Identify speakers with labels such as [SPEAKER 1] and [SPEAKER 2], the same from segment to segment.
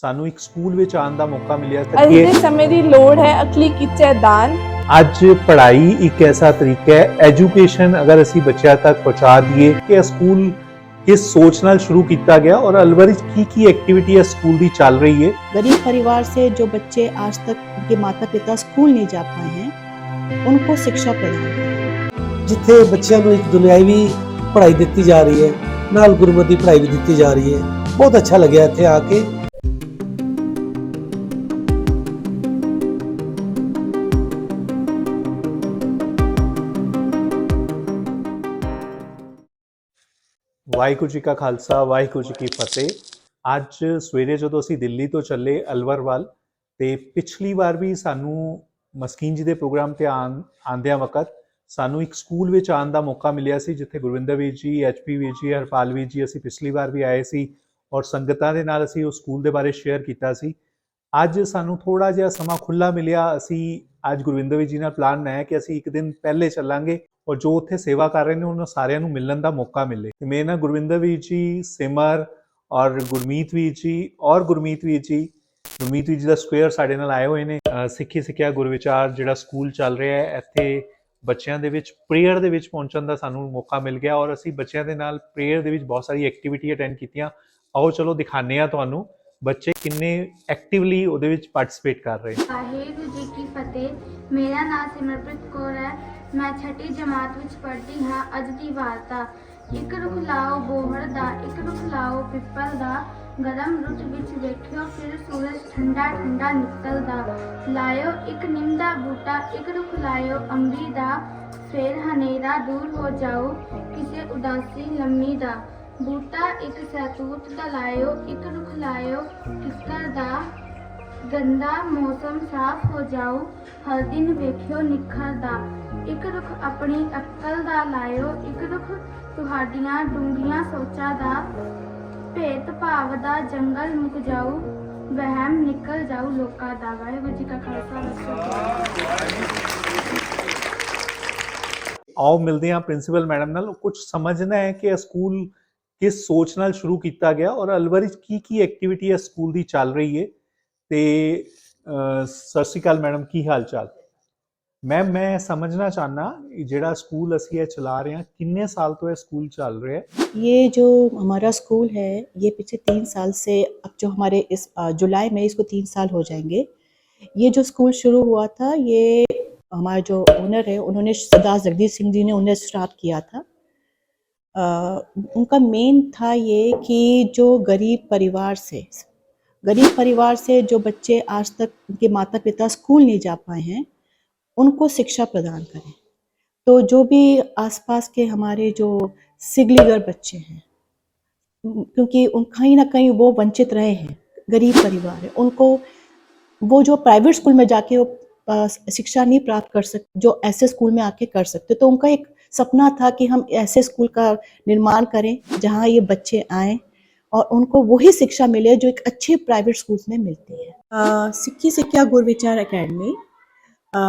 [SPEAKER 1] ਸਾਨੂੰ ਇੱਕ ਸਕੂਲ ਵਿੱਚ ਆਉਣ ਦਾ ਮੌਕਾ ਮਿਲਿਆ
[SPEAKER 2] ਅੱਜ
[SPEAKER 1] ਤਾਂ
[SPEAKER 2] ਦੇ
[SPEAKER 1] ਇਹ
[SPEAKER 2] ਸਮੇਂ ਦੀ ਲੋੜ ਹੈ ਅਕਲੀ ਕਿੱਚੇ ਦਾਨ
[SPEAKER 1] ਅੱਜ ਪੜ੍ਹਾਈ ਇੱਕ ਐਸਾ ਤਰੀਕਾ ਹੈ ਐਜੂਕੇਸ਼ਨ ਅਗਰ ਅਸੀਂ ਬੱਚਿਆਂ ਤੱਕ ਪਹੁੰਚਾ ਦਈਏ ਕਿ ਇਹ ਸਕੂਲ ਕਿਸ ਸੋਚ ਨਾਲ ਸ਼ੁਰੂ ਕੀਤਾ ਗਿਆ ਔਰ ਅਲਵਰ ਵਿੱਚ ਕੀ ਕੀ ਐਕਟੀਵਿਟੀ ਹੈ ਸਕੂਲ ਦੀ ਚੱਲ ਰਹੀ ਹੈ
[SPEAKER 3] गरीब परिवार से जो बच्चे आज तक उनके माता पिता स्कूल नहीं जा पाए हैं उनको शिक्षा प्रदान करें
[SPEAKER 4] ਜਿੱਥੇ ਬੱਚਿਆਂ ਨੂੰ ਇੱਕ ਦੁਨਿਆਵੀ ਪੜ੍ਹਾਈ ਦਿੱਤੀ ਜਾ ਰਹੀ ਹੈ ਨਾਲ ਗੁਰਮਤਿ ਪੜ੍ਹਾਈ ਵੀ ਦਿੱਤੀ ਜਾ ਰਹੀ ਹੈ ਬਹੁਤ ਅੱਛਾ ਲੱਗਿਆ ਇੱਥੇ ਆ ਕੇ
[SPEAKER 1] ਵਾਹਿਗੁਰੂ ਜੀ ਕਾ ਖਾਲਸਾ, ਵਾਹਿਗੁਰੂ ਜੀ ਕੀ ਫਤਿਹ। ਅੱਜ ਸਵੇਰੇ ਜਦੋਂ ਅਸੀਂ ਦਿੱਲੀ ਤੋਂ ਚੱਲੇ ਅਲਵਰਵਾਲ, ਤੇ ਪਿਛਲੀ ਵਾਰ ਵੀ ਸਾਨੂੰ ਮਸਕੀਨ ਜੀ ਦੇ ਪ੍ਰੋਗਰਾਮ ਤੇ ਆਉਣ ਆਂਦਿਆਂ ਵਕਤ ਸਾਨੂੰ ਇੱਕ ਸਕੂਲ ਵਿੱਚ ਆਉਣ ਦਾ ਮੌਕਾ ਮਿਲਿਆ ਸੀ, ਜਿੱਥੇ ਗੁਰਵਿੰਦਰ ਵੀਰ ਜੀ ਐਚਪੀ ਵੀਰ ਜੀ, ਹਰਪਾਲ ਵੀਰ ਜੀ ਅਸੀਂ ਪਿਛਲੀ ਵਾਰ ਵੀ ਆਏ ਸੀ ਔਰ ਸੰਗਤਾਂ ਦੇ ਨਾਲ ਅਸੀਂ ਉਹ ਸਕੂਲ ਦੇ ਬਾਰੇ ਸ਼ੇਅਰ ਕੀਤਾ ਸੀ। ਅੱਜ ਸਾਨੂੰ ਥੋੜਾ ਜਿਹਾ ਸਮਾਂ ਖੁੱਲਾ ਮਿਲਿਆ, ਅਸੀਂ ਅੱਜ ਗੁਰਵਿੰਦਰ ਵੀਰ ਜੀ ਨਾਲ ਪਲਾਨ ਬਣਾਇਆ ਕਿ ਅਸੀਂ ਇੱਕ ਦਿਨ ਪਹਿਲੇ ਚੱਲਾਂਗੇ। ਔਰ ਜੋ ਉੱਥੇ ਸੇਵਾ ਕਰ ਰਹੇ ਨੇ, ਉਹਨਾਂ ਸਾਰਿਆਂ ਨੂੰ ਮਿਲਣ ਦਾ ਮੌਕਾ ਮਿਲੇ। ਤੇ ਮੇਰੇ ਨਾਲ ਗੁਰਵਿੰਦਰ ਵੀਰ ਜੀ, ਸਿਮਰ ਔਰ ਗੁਰਮੀਤ ਵੀਰ ਜੀ, ਔਰ ਗੁਰਮੀਤ ਵੀਰ ਜੀ। ਗੁਰਮੀਤ ਵੀਰ ਜੀ ਦਾ ਸਕੁਅਰ ਸਾਡੇ ਨਾਲ ਆਏ ਹੋਏ ਨੇ। ਸਿੱਖੀ ਸਿੱਖਿਆ ਗੁਰਵਿਚਾਰ ਜਿਹੜਾ ਸਕੂਲ ਚੱਲ ਰਿਹਾ ਹੈ, ਇੱਥੇ ਬੱਚਿਆਂ ਦੇ ਵਿੱਚ ਪ੍ਰੇਅਰ ਦੇ ਵਿੱਚ ਪਹੁੰਚਣ ਦਾ ਸਾਨੂੰ ਮੌਕਾ ਮਿਲ ਗਿਆ ਔਰ ਅਸੀਂ ਬੱਚਿਆਂ ਦੇ ਨਾਲ ਪ੍ਰੇਅਰ ਦੇ ਵਿੱਚ ਬਹੁਤ ਸਾਰੀ ਐਕਟੀਵਿਟੀ ਅਟੈਂਡ ਕੀਤੀਆਂ। ਆਓ ਚਲੋ ਦਿਖਾਉਂਦੇ ਆ ਤੁਹਾਨੂੰ ਬੱਚੇ ਕਿੰਨੇ ਐਕਟਿਵਲੀ ਉਹਦੇ ਵਿੱਚ ਪਾਰਟਿਸਿਪੇਟ ਕਰ ਰਹੇ
[SPEAKER 5] ਵਾਹਿਗੁਰੂ ਜੀ ਕੀ ਫਤਿਹ। ਮੇਰਾ ਨਾਮ ਸਿਮਰਪ੍ਰੀਤ ਕੌਰ ਹੈ। ਮੈਂ ਛਠੀ ਜਮਾਤ ਵਿੱਚ ਪੜ੍ਹਦੀ ਹਾਂ, ਅੱਜ ਦੀ ਵਾਰਤਾ ਇੱਕ ਰੁੱਖ ਲਾਓ ਬੋਹੜ ਦਾ, ਇੱਕ ਰੁੱਖ ਲਾਓ ਪਿੱਪਲ ਦਾ। ਗਰਮ ਰੁੱਤ ਵਿੱਚ ਵੇਖਿਓ, ਫਿਰ ਸੂਰਜ ਠੰਡਾ ਠੰਡਾ ਨਿਕਲਦਾ। ਲਾਇਓ ਇੱਕ ਨਿੰਮ ਦਾ ਬੂਟਾ, ਇੱਕ ਰੁੱਖ ਲਾਇਓ ਅੰਬੀ ਦਾ। ਫਿਰ ਹਨੇਰਾ ਦੂਰ ਹੋ ਜਾਓ, ਕਿਸੇ ਉਦਾਸੀ ਲੰਮੀ ਦਾ। ਬੂਟਾ ਇੱਕ ਸੈਤੂਤ ਦਾ ਲਾਇਓ, ਇੱਕ ਰੁੱਖ ਲਾਇਓ ਕਿੱਕਰ ਦਾ। ਗੰਦਾ ਮੌਸਮ ਸਾਫ਼ ਹੋ ਜਾਊ, ਹਰ ਦਿਨ ਵੇਖਿਓ ਨਿਖਰਦਾ ਇੱਕ ਰੁੱਖ ਆਪਣੀ ਅਕਲ ਦਾ ਲਾਇਓ, ਇੱਕ ਰੁੱਖ ਤੁਹਾਡੀਆਂ ਡੂੰਘੀਆਂ ਸੋਚਾਂ ਦਾ ਭੇਤ ਭਾਵ ਦਾ ਜੰਗਲ ਮੁੱਕ ਜਾਊ, ਵਹਿਮ ਨਿਕਲ ਜਾਊ ਲੋਕਾਂ ਦਾ। ਵਾਹਿਗੁਰੂ ਜੀ ਕਾ ਖਾਲਸਾ
[SPEAKER 1] ਆਓ ਮਿਲਦੇ ਹਾਂ ਪ੍ਰਿੰਸੀਪਲ ਮੈਡਮ ਨਾਲ। ਕੁਝ ਸਮਝਣਾ ਹੈ ਕਿ ਸਕੂਲ ਕਿਸ ਸੋਚ ਨਾਲ ਸ਼ੁਰੂ ਕੀਤਾ ਗਿਆ ਔਰ ਅਲਵਰ ਕੀ ਕੀ ਐਕਟੀਵਿਟੀ ਹੈ ਸਕੂਲ ਦੀ ਚੱਲ ਰਹੀ ਹੈ? ਤੇ ਅਹ, ਸਤਿ ਸ਼੍ਰੀ ਅਕਾਲ ਮੈਡਮ ਕੀ ਹਾਲ ਚਾਲ ਮੈਮ ਮੈਂ ਸਮਝਣਾ ਚਾਹਨਾ ਜਿਹੜਾ ਸਕੂਲ ਅਸੀਂ ਇਹ ਚਲਾ ਰਹੇ ਹਾਂ ਕਿੰਨੇ ਸਾਲ ਤੋਂ ਇਹ ਸਕੂਲ ਚੱਲ ਰਿਹਾ ਹੈ
[SPEAKER 3] ये जो हमारा स्कूल है ये पिछले तीन साल से अब जो हमारे इस अ, जुलाई में इसको तीन साल हो जाएंगे ये जो स्कूल शुरू हुआ था ये हमारे जो ओनर है उन्होंने सरदार जगदीश सिंह जी ने उन्हें स्टार्ट किया था अ, उनका मेन था ये कि जो गरीब परिवार से गरीब परिवार से जो बच्चे आज तक उनके माता पिता स्कूल नहीं जा पाए हैं, उनको शिक्षा प्रदान करें। तो जो भी आसपास के हमारे जो सिगलीगर बच्चे हैं, क्योंकि उन कहीं ना कहीं वो वंचित रहे हैं, गरीब परिवार है, उनको वो जो प्राइवेट स्कूल में जाके वो शिक्षा नहीं प्राप्त कर सकते जो ऐसे स्कूल में आके कर सकते तो उनका एक सपना था कि हम ऐसे स्कूल का निर्माण करें, जहाँ ये बच्चे आएँ और उनको वही शिक्षा मिले जो एक अच्छे प्राइवेट स्कूल्स में मिलती है। सिक्की सिक्या गुरविचार एकेडमी अ,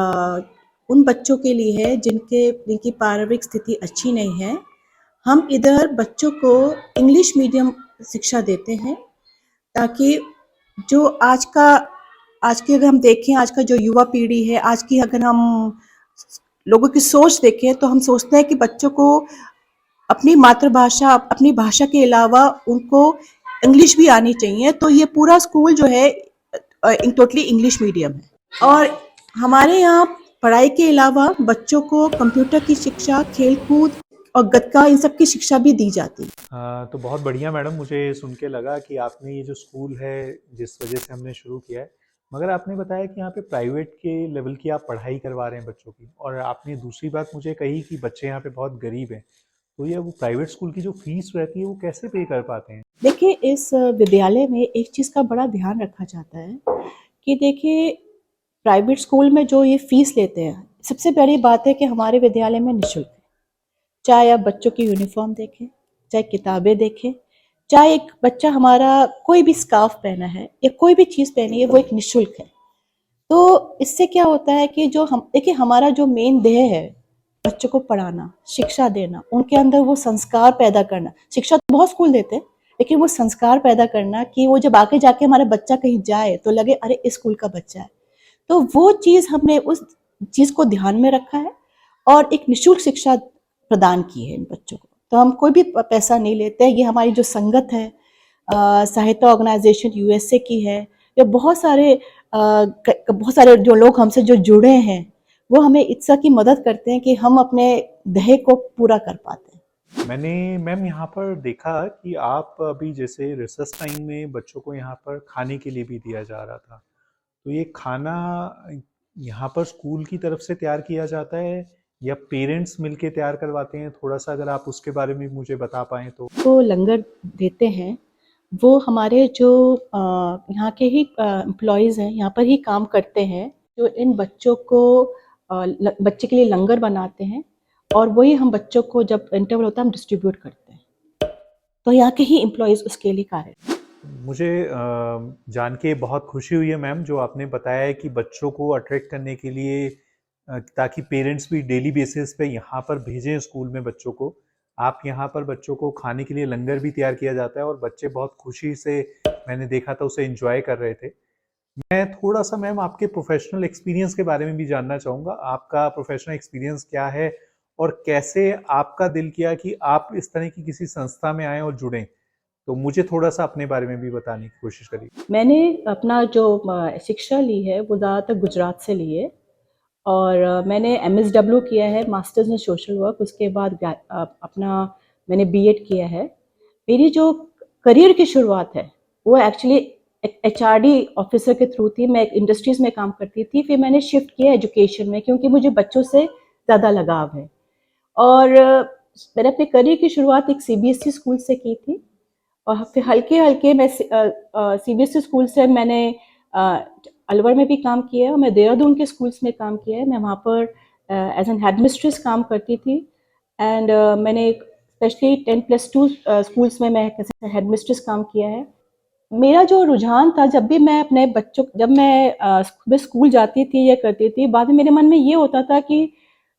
[SPEAKER 3] उन बच्चों के लिए है जिनके जिनकी पारिवारिक स्थिति अच्छी नहीं है। हम इधर बच्चों को इंग्लिश मीडियम शिक्षा देते हैं ताकि जो आज का आज की अगर हम देखें आज का जो युवा पीढ़ी है आज की अगर हम लोगों की सोच देखें तो हम सोचते हैं कि बच्चों को अपनी मातृभाषा, अपनी भाषा के अलावा उनको इंग्लिश भी आनी चाहिए। तो ये पूरा स्कूल जो है टोटली इंग्लिश मीडियम है। और हमारे यहाँ पढ़ाई के अलावा बच्चों को कंप्यूटर की शिक्षा, खेलकूद और गतका इन सब की शिक्षा भी दी जाती है।
[SPEAKER 1] तो बहुत बढ़िया मैडम, मुझे सुन के लगा कि आपने ये जो स्कूल है, जिस वजह से हमने शुरू किया है, मगर आपने बताया कि यहाँ पे प्राइवेट के लेवल की आप पढ़ाई करवा रहे हैं बच्चों की, और आपने दूसरी बात मुझे कही कि बच्चे यहाँ पे बहुत गरीब हैं। तो ये वो प्राइवेट स्कूल की जो फ़ीस रहती है, वो कैसे पे कर पाते हैं?
[SPEAKER 3] देखिए, इस विद्यालय में एक चीज़ का बड़ा ध्यान रखा जाता है कि देखिए प्राइवेट स्कूल में जो ये फ़ीस लेते हैं, सबसे बड़ी बात है कि हमारे विद्यालय में निशुल्क है। चाहे आप बच्चों की यूनिफॉर्म देखें, चाहे किताबें देखें, चाहे एक बच्चा हमारा कोई भी स्कार्फ पहना है या कोई भी चीज़ पहनी है, वो एक निशुल्क है। तो इससे क्या होता है कि जो हम, देखिए, हमारा जो मेन देह है बच्चों को पढ़ाना, शिक्षा देना, उनके अंदर वो संस्कार पैदा करना। शिक्षा तो बहुत स्कूल देते हैं, लेकिन वो संस्कार पैदा करना कि वो जब आके जाके हमारा बच्चा कहीं जाए तो लगे, अरे, इस स्कूल का बच्चा है। तो वो चीज़ हमने उस चीज़ को ध्यान में रखा है और एक निशुल्क शिक्षा प्रदान की है इन बच्चों को। तो हम कोई भी पैसा नहीं लेते ये हमारी जो संगत है सहायता ऑर्गेनाइजेशन यूएसए की है, या बहुत सारे क- बहुत सारे जो लोग हमसे जो जुड़े हैं वो हमें इच्छा की मदद करते हैं कि हम अपने ध्येय को पूरा कर पाते हैं।
[SPEAKER 1] मैंने मैम यहाँ पर देखा कि आप अभी जैसे रिसर्च टाइम में बच्चों को यहाँ पर खाने के लिए भी दिया जा रहा था। तो ये खाना यहाँ पर स्कूल की तरफ़ से तैयार किया जाता है या पेरेंट्स मिलके तैयार करवाते हैं? थोड़ा सा अगर आप उसके बारे में मुझे बता पाए तो।
[SPEAKER 3] को लंगर देते हैं। वो हमारे जो यहाँ के ही एम्प्लॉयज़ हैं यहाँ पर ही काम करते हैं जो इन बच्चों को बच्चे के लिए लंगर बनाते हैं और वही हम बच्चों को जब इंटरवल होता है, हम डिस्ट्रीब्यूट करते हैं। तो यहाँ के ही एम्प्लॉयज़ उसके लिए कार्य
[SPEAKER 1] मुझे जान के बहुत खुशी हुई है मैम, जो आपने बताया है कि बच्चों को अट्रैक्ट करने के लिए ताकि पेरेंट्स भी डेली बेसिस पे यहाँ पर भेजें स्कूल में बच्चों को। आप यहाँ पर बच्चों को खाने के लिए लंगर भी तैयार किया जाता है और बच्चे बहुत खुशी से, मैंने देखा था, उसे एंजॉय कर रहे थे। मैं थोड़ा सा मैम आपके प्रोफेशनल एक्सपीरियंस के बारे में भी जानना चाहूँगा। आपका प्रोफेशनल एक्सपीरियंस क्या है और कैसे आपका दिल किया कि आप इस तरह की किसी संस्था में आए और जुड़ें? तो मुझे थोड़ा सा अपने बारे में भी बताने की कोशिश करिए।
[SPEAKER 3] मैंने अपना जो शिक्षा ली है वो ज़्यादातर गुजरात से ली है और मैंने एम एस डब्ल्यू किया है मास्टर्स इन सोशल वर्क उसके बाद अपना मैंने बीएड किया है। मेरी जो करियर की शुरुआत है, वो एक्चुअली एचआरडी ऑफिसर के थ्रू थी, मैं इंडस्ट्रीज़ में काम करती थी, फिर मैंने शिफ्ट किया एजुकेशन में क्योंकि मुझे बच्चों से ज़्यादा लगाव है। और मैंने अपने करियर की शुरुआत एक सीबीएसई स्कूल से की थी और फिर हल्के हल्के मैं सी बी एस स्कूल से मैंने अलवर में भी काम किया है मैं देहरादून के स्कूल्स में काम किया है। मैं वहाँ पर एज एन हेडमिस्ट्रेस काम करती थी एंड मैंने specially ten plus two schools में मैं हेडमिस्ट्रेस काम किया है। मेरा जो रुझान था, जब भी मैं अपने बच्चों, जब मैं सुबह स्कूल जाती थी या करती थी, बाद में मेरे मन में ये होता था कि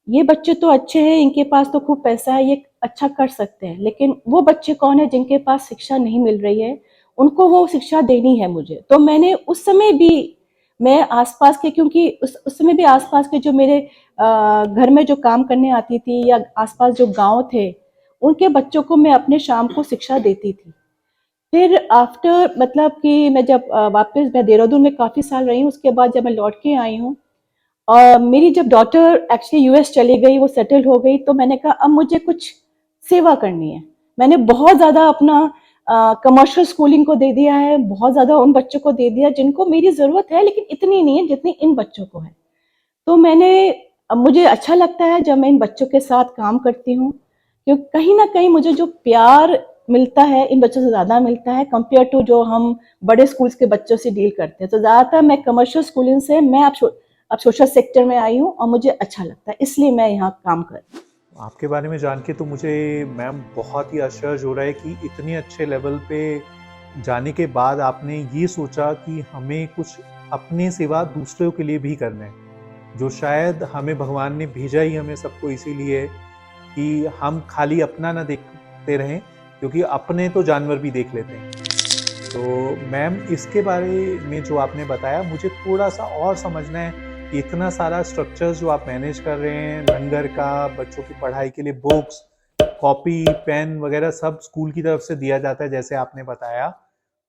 [SPEAKER 3] ये बच्चे तो अच्छे हैं, इनके पास तो खूब पैसा है, ये अच्छा कर सकते हैं। लेकिन वो बच्चे कौन है, जिनके पास शिक्षा नहीं मिल रही है? उनको वो शिक्षा देनी है मुझे। तो मैंने उस समय भी, मैं आसपास के, क्योंकि उस उस समय भी आसपास के जो मेरे घर में जो काम करने आती थी या आसपास जो गाँव थे, उनके बच्चों को मैं अपने शाम को शिक्षा देती थी। फिर आफ्टर मतलब कि मैं जब वापस मैं देहरादून में काफ़ी साल रही हूँ, उसके बाद जब मैं लौट के आई हूँ और मेरी जब डॉटर एक्चुअली यूएस चली गई, वो सेटल हो गई तो मैंने कहा, अब मुझे कुछ सेवा करनी है। मैंने बहुत ज़्यादा अपना कमर्शियल स्कूलिंग को दे दिया है, बहुत ज़्यादा उन बच्चों को दे दिया, जिनको मेरी ज़रूरत है, लेकिन इतनी नहीं है जितनी इन बच्चों को है। तो मैंने मुझे अच्छा लगता है जब मैं इन बच्चों के साथ काम करती हूँ क्योंकि कहीं ना कहीं मुझे जो प्यार मिलता है, इन बच्चों से ज़्यादा मिलता है कंपेयर टू जो हम बड़े स्कूल्स के बच्चों से डील करते हैं। तो ज़्यादातर मैं कमर्शियल स्कूलिंग से मैं अब अब सोशल सेक्टर में आई हूँ और मुझे अच्छा लगता है, इसलिए मैं यहाँ काम कर रही हूँ।
[SPEAKER 1] आपके बारे में जान के तो मुझे, मैम, बहुत ही आश्चर्य हो रहा है कि इतने अच्छे लेवल पे जाने के बाद आपने ये सोचा कि हमें कुछ अपने सिवा दूसरों के लिए भी करना है, जो शायद हमें भगवान ने भेजा ही हमें सबको इसीलिए कि हम खाली अपना ना देखते रहें क्योंकि अपने तो जानवर भी देख लेते हैं। तो मैम, इसके बारे में जो आपने बताया, मुझे थोड़ा सा और समझना है इतना सारा स्ट्रक्चर्स जो आप मैनेज कर रहे हैं, लंगर का, बच्चों की पढ़ाई के लिए बुक्स कॉपी पेन वगैरह सब स्कूल की तरफ़ से दिया जाता है, जैसे आपने बताया।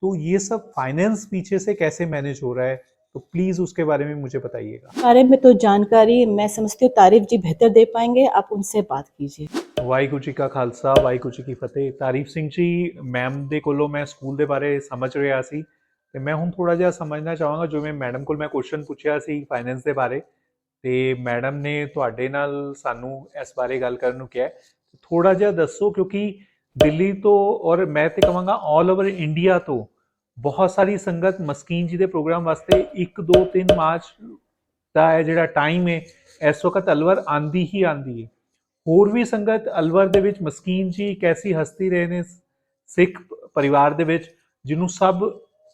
[SPEAKER 1] तो ये सब फाइनेंस पीछे से कैसे मैनेज हो रहा है? तो प्लीज़ उसके बारे में मुझे बताइएगा
[SPEAKER 3] बारे में तो जानकारी मैं समझती हूँ तारीफ जी बेहतर दे पाएंगे आप उनसे बात कीजिए
[SPEAKER 1] ਵਾਹਿਗੁਰੂ ਜੀ ਕਾ ਖਾਲਸਾ ਵਾਹਿਗੁਰੂ ਜੀ ਕੀ ਫਤਿਹ ਤਾਰੀਫ ਸਿੰਘ ਜੀ ਮੈਮ ਦੇ ਕੋਲੋਂ ਮੈਂ ਸਕੂਲ ਦੇ ਬਾਰੇ ਸਮਝ ਰਿਹਾ ਸੀ ਤੇ ਮੈਂ ਹੁਣ ਥੋੜਾ ਜਿਹਾ ਸਮਝਣਾ ਚਾਹਾਂਗਾ ਜਿਵੇਂ ਮੈਡਮ ਕੋਲ ਮੈਂ ਕੁਐਸਚਨ ਪੁੱਛਿਆ ਸੀ ਫਾਈਨੈਂਸ ਦੇ ਬਾਰੇ ਤੇ ਮੈਡਮ ਨੇ ਤੁਹਾਡੇ ਨਾਲ ਸਾਨੂੰ ਇਸ ਬਾਰੇ ਗੱਲ ਕਰਨ ਨੂੰ ਕਿਹਾ ਥੋੜਾ ਜਿਹਾ ਦੱਸੋ ਕਿਉਂਕਿ ਦਿੱਲੀ ਤੋਂ ਔਰ ਮੈਂ ਤੇ ਕਹਾਂਗਾ 올 ਓਵਰ ਇੰਡੀਆ ਤੋਂ ਬਹੁਤ ਸਾਰੀ ਸੰਗਤ ਮਸਕੀਨ ਜੀ ਦੇ ਪ੍ਰੋਗਰਾਮ ਵਾਸਤੇ 1 2 3 ਮਾਰਚ ਦਾ ਇਹ ਜਿਹੜਾ ਟਾਈਮ ਹੈ ਇਸ ਵਕਤ ਅਲਵਰ ਆਂਦੀ ਹੀ ਆਂਦੀ ਹੈ ਹੋਰ ਵੀ ਸੰਗਤ ਅਲਵਰ ਦੇ ਵਿੱਚ ਮਸਕੀਨ ਜੀ ਇੱਕ ਐਸੀ ਹਸਤੀ ਰਹੇ ਨੇ ਸਿੱਖ ਪਰਿਵਾਰ ਦੇ ਵਿੱਚ, ਜਿਹਨੂੰ ਸਭ